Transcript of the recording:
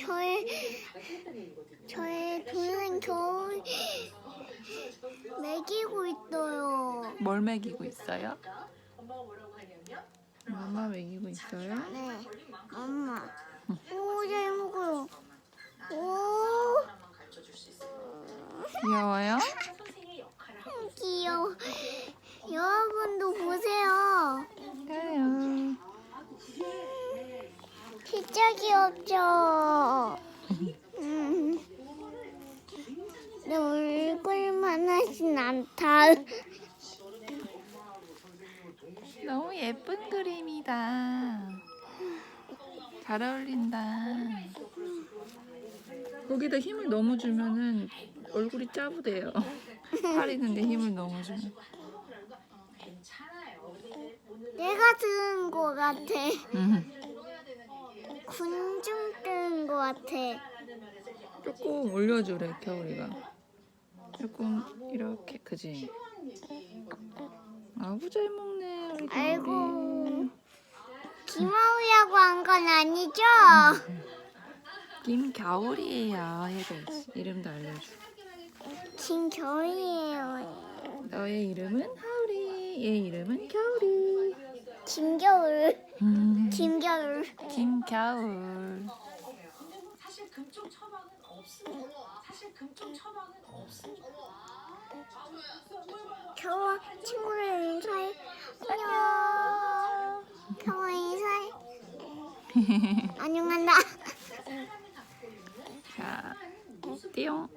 저의 저의 동생 겨울 먹이고 있어요. 뭘 먹이고 있어요? 엄마 먹이고 있어요? 네, 엄마. 오, 잘 먹어요. 오, 귀여워요? 귀여워. 여러분도 보세요. 그래요. 진짜 귀엽죠? 음. 내 얼굴만 하진 않다. 너무 예쁜 그림이다. 잘 어울린다. 거기다 힘을 너무 주면은 얼굴이 짜부대요. 팔이는데 힘을 너무 주면. 내가 들은 것 같아. 음. 군중 뜨는 것 같아. 조금 올려주래 겨울이가. 조금 이렇게 그지. 아구 잘 먹네 우리. 아이고. 김하우라고 한 건 아니죠? 김겨울이에요. 얘가 이름도 알려줘. 김겨울이에요. 너의 이름은 하울이, 얘 이름은 겨울이. 김겨울. 음, 김겨울. 김겨울. 사실 금쪽 처방은 없습니다. 사실 금쪽 처방은 없습니다. 겨울 친구를 인사해. 안녕. 겨울 인사해. 안녕한다. 자, 띠용.